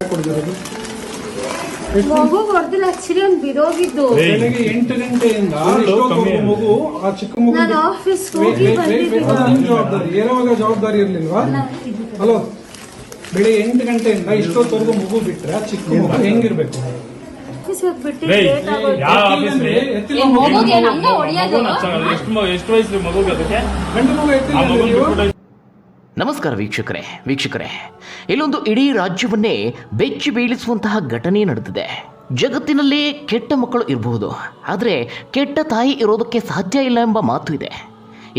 ಕೊಡ್ದಿರೋದು? ಮಗು ಬರ್ದಿಲ್ಲ ಆಕ್ಚುಲಿ ಅವ್ನು ಬಿದೋಗಿದ್ದು. ಬೆಳಗ್ಗೆ ಎಂಟು ಗಂಟೆಯಿಂದ ಎಷ್ಟೊತ್ತು ಮಗು ಆ ಚಿಕ್ಕ ಮಗು ನಾನು ಆಫೀಸ್ ಹೋಗಿ ಅದು ನಿಮ್ ಜವಾಬ್ದಾರಿ ಏರೋವಾಗ ಜವಾಬ್ದಾರಿ ಇರ್ಲಿಲ್ವಾ? ಹಲೋ ಬೆಳಿಗ್ಗೆ ಎಂಟು ಗಂಟೆಯಿಂದ ಇಷ್ಟೊತ್ತವರೆಗೂ ಮಗು ಬಿಟ್ರೆ ಆ ಚಿಕ್ಕ ಮಗು ಹೆಂಗಿರ್ಬೇಕು? ಆಫೀಸ್ ಹೋಗ್ಬಿಟ್ಟು ಲೇಟ್ ಆಗೋದು ಯಾವ ಆಫೀಸ್ಲಿ ಎತ್ತಿಲ್ಲ ಏನ್ ಮಗು. ಮಗುಗೆ ಹಂಗ ಹೊಡಿಯೋದು. ಮಗುನ ಹಚ್ಚೋದು. ಎಷ್ಟು ಮ- ಎಷ್ಟು ವಯಸ್ಸು ಮಗುಗೆ ಅದಕ್ಕೆ? ಗಂಡು ಮಗು ಆ ಎತ್ತಿಲ್ಲ ಮಗು ನೀವು? ಬಿಟ್ಬಿಟ್ಟು ನಮಸ್ಕಾರ ವೀಕ್ಷಕರೇ ವೀಕ್ಷಕರೇ. ಇಲ್ಲೊಂದು ಇಡೀ ರಾಜ್ಯವನ್ನೇ ಬೆಚ್ಚಿ ಬೀಳಿಸುವಂತಹ ಘಟನೆ ನಡೆದಿದೆ. ಜಗತ್ತಿನಲ್ಲಿ ಕೆಟ್ಟ ಮಕ್ಕಳು ಇರಬಹುದು, ಆದರೆ ಕೆಟ್ಟ ತಾಯಿ ಇರೋದಕ್ಕೆ ಸಾಧ್ಯ ಇಲ್ಲ ಎಂಬ ಮಾತು ಇದೆ.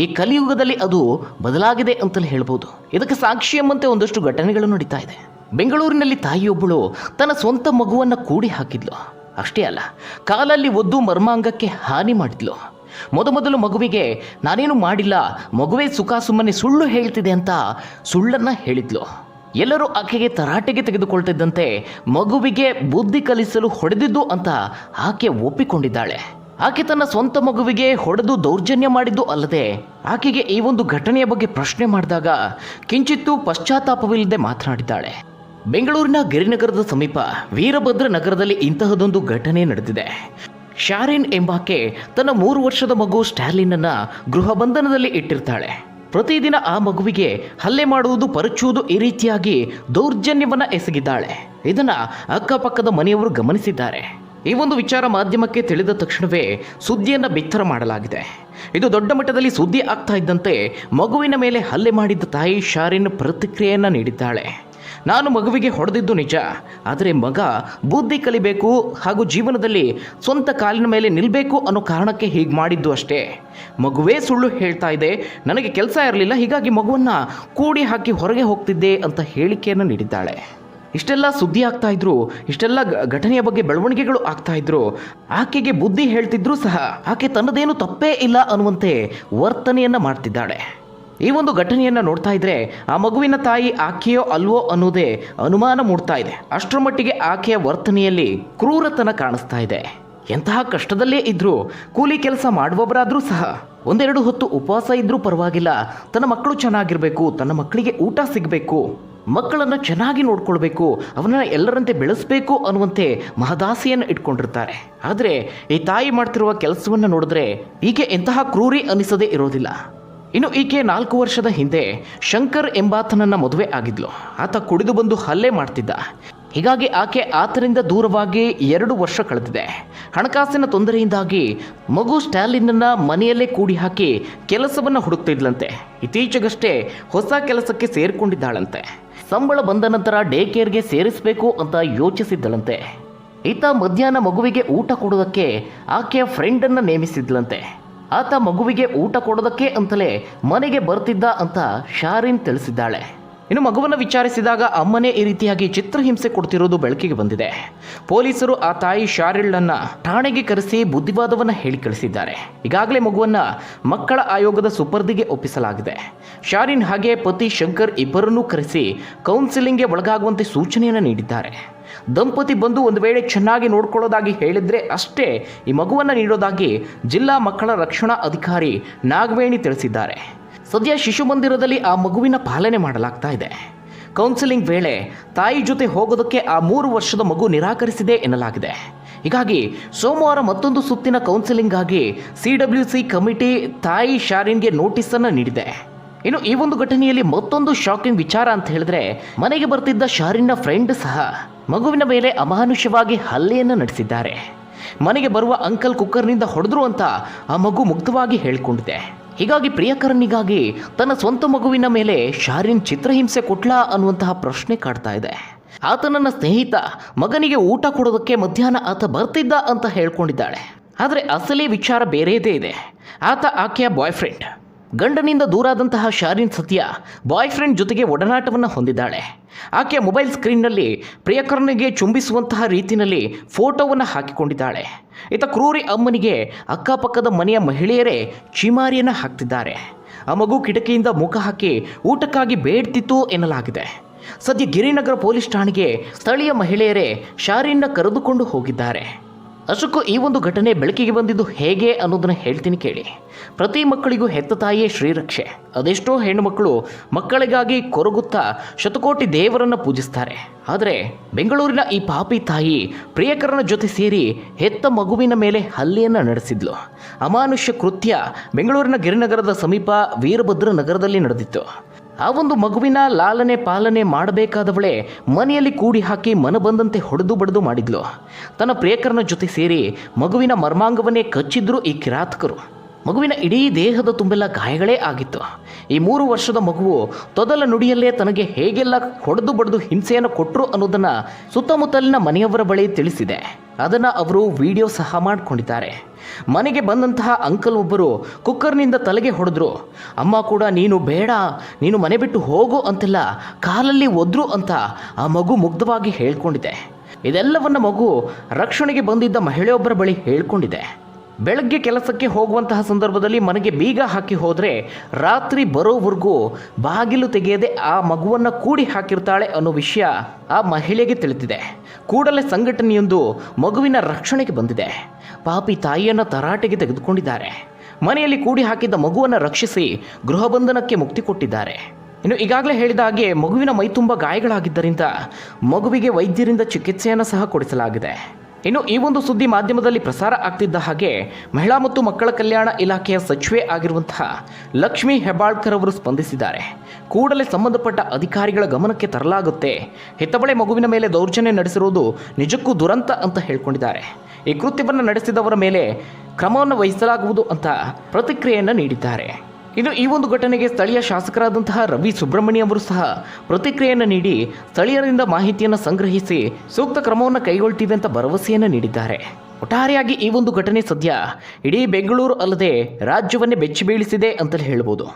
ಈ ಕಲಿಯುಗದಲ್ಲಿ ಅದು ಬದಲಾಗಿದೆ ಅಂತಲೇ ಹೇಳ್ಬೋದು. ಇದಕ್ಕೆ ಸಾಕ್ಷಿ ಎಂಬಂತೆ ಒಂದಷ್ಟು ಘಟನೆಗಳು ನಡೀತಾ ಇದೆ. ಬೆಂಗಳೂರಿನಲ್ಲಿ ತಾಯಿಯೊಬ್ಬಳು ತನ್ನ ಸ್ವಂತ ಮಗುವನ್ನು ಕೂಡಿ ಹಾಕಿದ್ಲು. ಅಷ್ಟೇ ಅಲ್ಲ, ಕಾಲಲ್ಲಿ ಒದ್ದು ಮರ್ಮಾಂಗಕ್ಕೆ ಹಾನಿ ಮಾಡಿದ್ಲು. ಮೊದಮೊದಲು ಮಗುವಿಗೆ, ನಾನೇನು ಮಾಡಿಲ್ಲ, ಮಗುವೇ ಸುಖ ಸುಮ್ಮನೆ ಸುಳ್ಳು ಹೇಳ್ತಿದೆ ಅಂತ ಸುಳ್ಳನ್ನು ಹೇಳಿದ್ಲು. ಎಲ್ಲರೂ ಆಕೆಗೆ ತರಾಟೆಗೆ ತೆಗೆದುಕೊಳ್ತಿದ್ದಂತೆ ಮಗುವಿಗೆ ಬುದ್ಧಿ ಕಲಿಸಲು ಹೊಡೆದಿದ್ದು ಅಂತ ಆಕೆ ಒಪ್ಪಿಕೊಂಡಿದ್ದಾಳೆ. ಆಕೆ ತನ್ನ ಸ್ವಂತ ಮಗುವಿಗೆ ಹೊಡೆದು ದೌರ್ಜನ್ಯ ಮಾಡಿದ್ದು ಅಲ್ಲದೆ, ಆಕೆಗೆ ಈ ಒಂದು ಘಟನೆಯ ಬಗ್ಗೆ ಪ್ರಶ್ನೆ ಮಾಡಿದಾಗ ಕಿಂಚಿತ್ತೂ ಪಶ್ಚಾತ್ತಾಪವಿಲ್ಲದೆ ಮಾತನಾಡಿದ್ದಾಳೆ. ಬೆಂಗಳೂರಿನ ಗಿರಿನಗರದ ಸಮೀಪ ವೀರಭದ್ರ ನಗರದಲ್ಲಿ ಇಂತಹದೊಂದು ಘಟನೆ ನಡೆದಿದೆ. ಶಾರಿನ್ ಎಂಬಾಕೆ ತನ್ನ ಮೂರು ವರ್ಷದ ಮಗು ಸ್ಟ್ಯಾಲಿನನ್ನ ಗೃಹ ಬಂಧನದಲ್ಲಿ ಇಟ್ಟಿರ್ತಾಳೆ. ಪ್ರತಿದಿನ ಆ ಮಗುವಿಗೆ ಹಲ್ಲೆ ಮಾಡುವುದು ಪರಚುವುದು ಈ ರೀತಿಯಾಗಿ ದೌರ್ಜನ್ಯವನ್ನ ಎಸಗಿದ್ದಾಳೆ. ಇದನ್ನ ಅಕ್ಕಪಕ್ಕದ ಮನೆಯವರು ಗಮನಿಸಿದ್ದಾರೆ. ಈ ಒಂದು ವಿಚಾರ ಮಾಧ್ಯಮಕ್ಕೆ ತಿಳಿದ ತಕ್ಷಣವೇ ಸುದ್ದಿಯನ್ನು ಬಿತ್ತರ ಮಾಡಲಾಗಿದೆ. ಇದು ದೊಡ್ಡ ಮಟ್ಟದಲ್ಲಿ ಸುದ್ದಿ ಆಗ್ತಾ ಇದ್ದಂತೆ ಮಗುವಿನ ಮೇಲೆ ಹಲ್ಲೆ ಮಾಡಿದ್ದ ತಾಯಿ ಶಾರಿನ್ ಪ್ರತಿಕ್ರಿಯೆಯನ್ನು ನೀಡಿದ್ದಾಳೆ. ನಾನು ಮಗುವಿಗೆ ಹೊಡೆದಿದ್ದು ನಿಜ. ಆದರೆ ಮಗ ಬುದ್ಧಿ ಕಲಿಬೇಕು ಹಾಗೂ ಜೀವನದಲ್ಲಿ ಸ್ವಂತ ಕಾಲಿನ ಮೇಲೆ ನಿಲ್ಲಬೇಕು ಅನ್ನೋ ಕಾರಣಕ್ಕೆ ಹೀಗೆ ಮಾಡಿದ್ದು ಅಷ್ಟೇ. ಮಗುವೇ ಸುಳ್ಳು ಹೇಳ್ತಾ ಇದೆ. ನನಗೆ ಕೆಲಸ ಇರಲಿಲ್ಲ, ಹೀಗಾಗಿ ಮಗುವನ್ನು ಕೂಡಿ ಹಾಕಿ ಹೊರಗೆ ಹೋಗ್ತಿದ್ದೆ ಅಂತ ಹೇಳಿಕೆಯನ್ನು ನೀಡಿದ್ದಾಳೆ. ಇಷ್ಟೆಲ್ಲ ಸುದ್ದಿ ಆಗ್ತಾ ಇದ್ರು, ಇಷ್ಟೆಲ್ಲ ಘಟನೆಯ ಬಗ್ಗೆ ಬೆಳವಣಿಗೆಗಳು ಆಗ್ತಾ ಇದ್ರು. ಆಕೆಗೆ ಬುದ್ಧಿ ಹೇಳ್ತಿದ್ರು ಸಹ ಆಕೆ ತನ್ನದೇನು ತಪ್ಪೇ ಇಲ್ಲ ಅನ್ನುವಂತೆ ವರ್ತನೆಯನ್ನು ಮಾಡ್ತಿದ್ದಾಳೆ. ಈ ಒಂದು ಘಟನೆಯನ್ನು ನೋಡ್ತಾ ಇದ್ರೆ ಆ ಮಗುವಿನ ತಾಯಿ ಆಕೆಯೋ ಅಲ್ವೋ ಅನ್ನೋದೇ ಅನುಮಾನ ಮೂಡ್ತಾ ಇದೆ. ಅಷ್ಟರ ಮಟ್ಟಿಗೆ ಆಕೆಯ ವರ್ತನೆಯಲ್ಲಿ ಕ್ರೂರತನ ಕಾಣಿಸ್ತಾ ಇದೆ. ಎಂತಹ ಕಷ್ಟದಲ್ಲೇ ಇದ್ರೂ ಕೂಲಿ ಕೆಲಸ ಮಾಡುವವರಾದರೂ ಸಹ ಒಂದೆರಡು ಹೊತ್ತು ಉಪವಾಸ ಇದ್ರೂ ಪರವಾಗಿಲ್ಲ. ತನ್ನ ಮಕ್ಕಳು ಚೆನ್ನಾಗಿರ್ಬೇಕು, ತನ್ನ ಮಕ್ಕಳಿಗೆ ಊಟ ಸಿಗಬೇಕು, ಮಕ್ಕಳನ್ನು ಚೆನ್ನಾಗಿ ನೋಡ್ಕೊಳ್ಬೇಕು, ಅವನನ್ನು ಎಲ್ಲರಂತೆ ಬೆಳೆಸಬೇಕು ಅನ್ನುವಂತೆ ಮಹದಾಸೆಯನ್ನು ಇಟ್ಕೊಂಡಿರ್ತಾರೆ. ಆದರೆ ಈ ತಾಯಿ ಮಾಡ್ತಿರುವ ಕೆಲಸವನ್ನು ನೋಡಿದ್ರೆ ಈಕೆ ಎಂತಹ ಕ್ರೂರಿ ಅನಿಸದೇ ಇರೋದಿಲ್ಲ. ಇನ್ನು ಈಕೆ ನಾಲ್ಕು ವರ್ಷದ ಹಿಂದೆ ಶಂಕರ್ ಎಂಬಾತನನ್ನ ಮದುವೆ ಆಗಿದ್ಲು. ಆತ ಕುಡಿದು ಬಂದು ಹಲ್ಲೆ ಮಾಡ್ತಿದ್ದ. ಹೀಗಾಗಿ ಆಕೆ ಆತನಿಂದ ದೂರವಾಗಿ ಎರಡು ವರ್ಷ ಕಳೆದಿದೆ. ಹಣಕಾಸಿನ ತೊಂದರೆಯಿಂದಾಗಿ ಮಗು ಸ್ಟ್ಯಾಲಿನನ್ನ ಮನೆಯಲ್ಲೇ ಕೂಡಿ ಹಾಕಿ ಕೆಲಸವನ್ನು ಹುಡುಕ್ತಿದ್ಲಂತೆ. ಇತ್ತೀಚೆಗಷ್ಟೇ ಹೊಸ ಕೆಲಸಕ್ಕೆ ಸೇರಿಕೊಂಡಿದ್ದಾಳಂತೆ. ಸಂಬಳ ಬಂದ ನಂತರ ಡೇ ಕೇರ್ಗೆ ಸೇರಿಸಬೇಕು ಅಂತ ಯೋಚಿಸಿದ್ದಳಂತೆ. ಈತ ಮಧ್ಯಾಹ್ನ ಮಗುವಿಗೆ ಊಟ ಕೊಡೋದಕ್ಕೆ ಆಕೆಯ ಫ್ರೆಂಡನ್ನು ನೇಮಿಸಿದ್ಲಂತೆ. ಆತ ಮಗುವಿಗೆ ಊಟ ಕೊಡೋದಕ್ಕೆ ಅಂತಲೇ ಮನೆಗೆ ಬರ್ತಿದ್ದ ಅಂತ ಶಾರಿನ್ ತಿಳಿಸಿದ್ದಾಳೆ. ಇನ್ನು ಮಗುವನ್ನು ವಿಚಾರಿಸಿದಾಗ ಅಮ್ಮನೇ ಈ ರೀತಿಯಾಗಿ ಚಿತ್ರಹಿಂಸೆ ಕೊಡ್ತಿರೋದು ಬೆಳಕಿಗೆ ಬಂದಿದೆ. ಪೊಲೀಸರು ಆ ತಾಯಿ ಶಾರಿಳ್ನ ಠಾಣೆಗೆ ಕರೆಸಿ ಬುದ್ಧಿವಾದವನ್ನು ಹೇಳಿ ಕಳಿಸಿದ್ದಾರೆ. ಈಗಾಗಲೇ ಮಗುವನ್ನ ಮಕ್ಕಳ ಆಯೋಗದ ಸುಪರ್ದಿಗೆ ಒಪ್ಪಿಸಲಾಗಿದೆ. ಶಾರಿನ್ ಹಾಗೆ ಪತಿ ಶಂಕರ್ ಇಬ್ಬರನ್ನೂ ಕರೆಸಿ ಕೌನ್ಸಿಲಿಂಗ್ಗೆ ಒಳಗಾಗುವಂತೆ ಸೂಚನೆಯನ್ನು ನೀಡಿದ್ದಾರೆ. ದಂಪತಿ ಬಂದು ಒಂದು ವೇಳೆ ಚೆನ್ನಾಗಿ ನೋಡ್ಕೊಳ್ಳೋದಾಗಿ ಹೇಳಿದ್ರೆ ಅಷ್ಟೇ ಈ ಮಗುವನ್ನು ನೀಡೋದಾಗಿ ಜಿಲ್ಲಾ ಮಕ್ಕಳ ರಕ್ಷಣಾ ಅಧಿಕಾರಿ ನಾಗವೇಣಿ ತಿಳಿಸಿದ್ದಾರೆ. ಸದ್ಯ ಶಿಶು ಮಂದಿರದಲ್ಲಿ ಆ ಮಗುವಿನ ಪಾಲನೆ ಮಾಡಲಾಗ್ತಾ ಇದೆ. ಕೌನ್ಸಿಲಿಂಗ್ ವೇಳೆ ತಾಯಿ ಜೊತೆ ಹೋಗೋದಕ್ಕೆ ಆ ಮೂರು ವರ್ಷದ ಮಗು ನಿರಾಕರಿಸಿದೆ ಎನ್ನಲಾಗಿದೆ. ಹೀಗಾಗಿ ಸೋಮವಾರ ಮತ್ತೊಂದು ಸುತ್ತಿನ ಕೌನ್ಸಿಲಿಂಗ್ ಆಗಿ ಸಿ ಡಬ್ಲ್ಯೂ ಸಿ ಕಮಿಟಿ ತಾಯಿ ಶಾರಿನ್ಗೆ ನೋಟಿಸನ್ನು ನೀಡಿದೆ. ಇನ್ನು ಈ ಒಂದು ಘಟನೆಯಲ್ಲಿ ಮತ್ತೊಂದು ಶಾಕಿಂಗ್ ವಿಚಾರ ಅಂತ ಹೇಳಿದ್ರೆ ಮನೆಗೆ ಬರ್ತಿದ್ದ ಶಾರಿನ್ನ ಫ್ರೆಂಡ್ ಸಹ ಮಗುವಿನ ಮೇಲೆ ಅಮಾನುಷ್ಯವಾಗಿ ಹಲ್ಲೆಯನ್ನು ನಡೆಸಿದ್ದಾರೆ. ಮನೆಗೆ ಬರುವ ಅಂಕಲ್ ಕುಕ್ಕರ್ನಿಂದ ಹೊಡೆದ್ರು ಅಂತ ಆ ಮಗು ಮುಕ್ತವಾಗಿ ಹೇಳಿಕೊಂಡಿದೆ. ಹೀಗಾಗಿ ಪ್ರಿಯಕರನಿಗಾಗಿ ತನ್ನ ಸ್ವಂತ ಮಗುವಿನ ಮೇಲೆ ಶಾರಿನ್ ಚಿತ್ರಹಿಂಸೆ ಕೊಟ್ಲಾ ಅನ್ನುವಂತಹ ಪ್ರಶ್ನೆ ಕಾಡ್ತಾ ಇದೆ. ಆತ ನನ್ನ ಸ್ನೇಹಿತ, ಮಗನಿಗೆ ಊಟ ಕೊಡೋದಕ್ಕೆ ಮಧ್ಯಾಹ್ನ ಆತ ಬರ್ತಿದ್ದ ಅಂತ ಹೇಳ್ಕೊಂಡಿದ್ದಾಳೆ. ಆದರೆ ಅಸಲಿ ವಿಚಾರ ಬೇರೆಯದೇ ಇದೆ. ಆತ ಆಕೆಯ ಬಾಯ್ ಫ್ರೆಂಡ್ ಗಂಡನಿಂದ ದೂರಾದಂತಹ ಶಾರಿನ್ ಸತ್ಯ ಬಾಯ್ ಫ್ರೆಂಡ್ ಜೊತೆಗೆ ಒಡನಾಟವನ್ನು ಹೊಂದಿದ್ದಾಳೆ. ಆಕೆಯ ಮೊಬೈಲ್ ಸ್ಕ್ರೀನ್ನಲ್ಲಿ ಪ್ರಿಯಕರನಿಗೆ ಚುಂಬಿಸುವಂತಹ ರೀತಿಯಲ್ಲಿ ಫೋಟೋವನ್ನು ಹಾಕಿಕೊಂಡಿದ್ದಾಳೆ. ಈತ ಕ್ರೂರಿ ಅಮ್ಮನಿಗೆ ಅಕ್ಕಪಕ್ಕದ ಮನೆಯ ಮಹಿಳೆಯರೇ ಚಿಮಾರಿಯನ್ನು ಹಾಕ್ತಿದ್ದಾರೆ. ಆ ಮಗು ಕಿಟಕಿಯಿಂದ ಮುಖ ಹಾಕಿ ಊಟಕ್ಕಾಗಿ ಬೇಡ್ತಿತ್ತು ಎನ್ನಲಾಗಿದೆ. ಸದ್ಯ ಗಿರಿನಗರ ಪೊಲೀಸ್ ಠಾಣೆಗೆ ಸ್ಥಳೀಯ ಮಹಿಳೆಯರೇ ಶಾರಿನ್ನ ಕರೆದುಕೊಂಡು ಹೋಗಿದ್ದಾರೆ. ಅಷ್ಟಕ್ಕೂ ಈ ಒಂದು ಘಟನೆ ಬೆಳಕಿಗೆ ಬಂದಿದ್ದು ಹೇಗೆ ಅನ್ನೋದನ್ನು ಹೇಳ್ತೀನಿ ಕೇಳಿ. ಪ್ರತಿ ಮಕ್ಕಳಿಗೂ ಹೆತ್ತ ತಾಯಿಯೇ ಶ್ರೀರಕ್ಷೆ. ಅದೆಷ್ಟೋ ಹೆಣ್ಣು ಮಕ್ಕಳು ಮಕ್ಕಳಿಗಾಗಿ ಕೊರಗುತ್ತಾ ಶತಕೋಟಿ ದೇವರನ್ನು ಪೂಜಿಸ್ತಾರೆ. ಆದರೆ ಬೆಂಗಳೂರಿನ ಈ ಪಾಪಿ ತಾಯಿ ಪ್ರಿಯಕರನ ಜೊತೆ ಸೇರಿ ಹೆತ್ತ ಮಗುವಿನ ಮೇಲೆ ಹಲ್ಲೆಯನ್ನ ನಡೆಸಿದ್ಲು. ಅಮಾನುಷ್ಯ ಕೃತ್ಯ ಬೆಂಗಳೂರಿನ ಗಿರಿನಗರದ ಸಮೀಪ ವೀರಭದ್ರ ನಗರದಲ್ಲಿ ನಡೆದಿತ್ತು. ಆ ಒಂದು ಮಗುವಿನ ಲಾಲನೆ ಪಾಲನೆ ಮಾಡಬೇಕಾದವಳೆ ಮನೆಯಲ್ಲಿ ಕೂಡಿ ಹಾಕಿ ಮನ ಬಂದಂತೆ ಹೊಡೆದು ಬಡಿದು ಮಾಡಿದ್ಲು. ತನ್ನ ಪ್ರಿಯಕರನ ಜೊತೆ ಸೇರಿ ಮಗುವಿನ ಮರ್ಮಾಂಗವನ್ನೇ ಕಚ್ಚಿದ್ರು ಈ ಕಿರಾತಕರು. ಮಗುವಿನ ಇಡೀ ದೇಹದ ತುಂಬೆಲ್ಲ ಗಾಯಗಳೇ ಆಗಿತ್ತು. ಈ ಮೂರು ವರ್ಷದ ಮಗುವು ತೊದಲ ನುಡಿಯಲ್ಲೇ ತನಗೆ ಹೇಗೆಲ್ಲ ಹೊಡೆದು ಬಡಿದು ಹಿಂಸೆಯನ್ನು ಕೊಟ್ಟರು ಅನ್ನೋದನ್ನು ಸುತ್ತಮುತ್ತಲಿನ ಮನೆಯವರ ಬಳಿ ತಿಳಿಸಿದೆ. ಅದನ್ನು ಅವರು ವಿಡಿಯೋ ಸಹ ಮಾಡಿಕೊಂಡಿದ್ದಾರೆ. ಮನೆಗೆ ಬಂದಂತಹ ಅಂಕಲ್ ಒಬ್ಬರು ಕುಕ್ಕರ್ನಿಂದ ತಲೆಗೆ ಹೊಡೆದ್ರು. ಅಮ್ಮ ಕೂಡ ನೀನು ಬೇಡ, ನೀನು ಮನೆ ಬಿಟ್ಟು ಹೋಗು ಅಂತೆಲ್ಲ ಕಾಲಲ್ಲಿ ಒದ್ರು ಅಂತ ಆ ಮಗು ಮುಗ್ಧವಾಗಿ ಹೇಳ್ಕೊಂಡಿದೆ. ಇದೆಲ್ಲವನ್ನ ಮಗು ರಕ್ಷಣೆಗೆ ಬಂದಿದ್ದ ಮಹಿಳೆಯೊಬ್ಬರ ಬಳಿ ಹೇಳ್ಕೊಂಡಿದೆ. ಬೆಳಗ್ಗೆ ಕೆಲಸಕ್ಕೆ ಹೋಗುವಂತಹ ಸಂದರ್ಭದಲ್ಲಿ ಮನೆಗೆ ಬೀಗ ಹಾಕಿ ಹೋದರೆ ರಾತ್ರಿ ಬರೋವರೆಗೂ ಬಾಗಿಲು ತೆಗೆಯದೆ ಆ ಮಗುವನ್ನು ಕೂಡಿ ಹಾಕಿರ್ತಾಳೆ ಅನ್ನೋ ವಿಷಯ ಆ ಮಹಿಳೆಗೆ ತಿಳಿದಿದೆ ಕೂಡಲೇ ಸಂಘಟನೆಯೊಂದು ಮಗುವಿನ ರಕ್ಷಣೆಗೆ ಬಂದಿದೆ. ಪಾಪಿ ತಾಯಿಯನ್ನು ತರಾಟೆಗೆ ತೆಗೆದುಕೊಂಡಿದ್ದಾರೆ. ಮನೆಯಲ್ಲಿ ಕೂಡಿ ಹಾಕಿದ್ದ ಮಗುವನ್ನು ರಕ್ಷಿಸಿ ಗೃಹಬಂಧನಕ್ಕೆ ಮುಕ್ತಿ ಕೊಟ್ಟಿದ್ದಾರೆ. ಇನ್ನು ಈಗಾಗಲೇ ಹೇಳಿದ ಹಾಗೆ ಮಗುವಿನ ಮೈ ತುಂಬ ಗಾಯಗಳಾಗಿದ್ದರಿಂದ ಮಗುವಿಗೆ ವೈದ್ಯರಿಂದ ಚಿಕಿತ್ಸೆಯನ್ನು ಸಹ ಕೊಡಿಸಲಾಗಿದೆ. ಇನ್ನು ಈ ಒಂದು ಸುದ್ದಿ ಮಾಧ್ಯಮದಲ್ಲಿ ಪ್ರಸಾರ ಆಗ್ತಿದ್ದ ಹಾಗೆ ಮಹಿಳಾ ಮತ್ತು ಮಕ್ಕಳ ಕಲ್ಯಾಣ ಇಲಾಖೆಯ ಸಚಿವೆ ಆಗಿರುವಂತಹ ಲಕ್ಷ್ಮೀ ಹೆಬ್ಬಾಳ್ಕರ್ ಅವರು ಸ್ಪಂದಿಸಿದ್ದಾರೆ. ಕೂಡಲೇ ಸಂಬಂಧಪಟ್ಟ ಅಧಿಕಾರಿಗಳ ಗಮನಕ್ಕೆ ತರಲಾಗುತ್ತೆ. ಹೆತ್ತಬಳೆ ಮಗುವಿನ ಮೇಲೆ ದೌರ್ಜನ್ಯ ನಡೆಸಿರುವುದು ನಿಜಕ್ಕೂ ದುರಂತ ಅಂತ ಹೇಳಿಕೊಂಡಿದ್ದಾರೆ. ಈ ಕೃತ್ಯವನ್ನು ನಡೆಸಿದವರ ಮೇಲೆ ಕ್ರಮವನ್ನು ವಹಿಸಲಾಗುವುದು ಅಂತ ಪ್ರತಿಕ್ರಿಯೆಯನ್ನು ನೀಡಿದ್ದಾರೆ. ಇನ್ನು ಈ ಒಂದು ಘಟನೆಗೆ ಸ್ಥಳೀಯ ಶಾಸಕರಾದಂತಹ ರವಿ ಸುಬ್ರಹ್ಮಣ್ಯ ಅವರು ಸಹ ಪ್ರತಿಕ್ರಿಯೆಯನ್ನು ನೀಡಿ ಸ್ಥಳೀಯರಿಂದ ಮಾಹಿತಿಯನ್ನು ಸಂಗ್ರಹಿಸಿ ಸೂಕ್ತ ಕ್ರಮವನ್ನು ಕೈಗೊಳ್ತೀವಿ ಅಂತ ಭರವಸೆಯನ್ನು ನೀಡಿದ್ದಾರೆ. ಒಟ್ಟಾರೆಯಾಗಿ ಈ ಒಂದು ಘಟನೆ ಸದ್ಯ ಇಡೀ ಬೆಂಗಳೂರು ಅಲ್ಲದೆ ರಾಜ್ಯವನ್ನೇ ಬೆಚ್ಚಿ ಬೀಳಿಸಿದೆ ಅಂತಲೇ ಹೇಳ್ಬೋದು.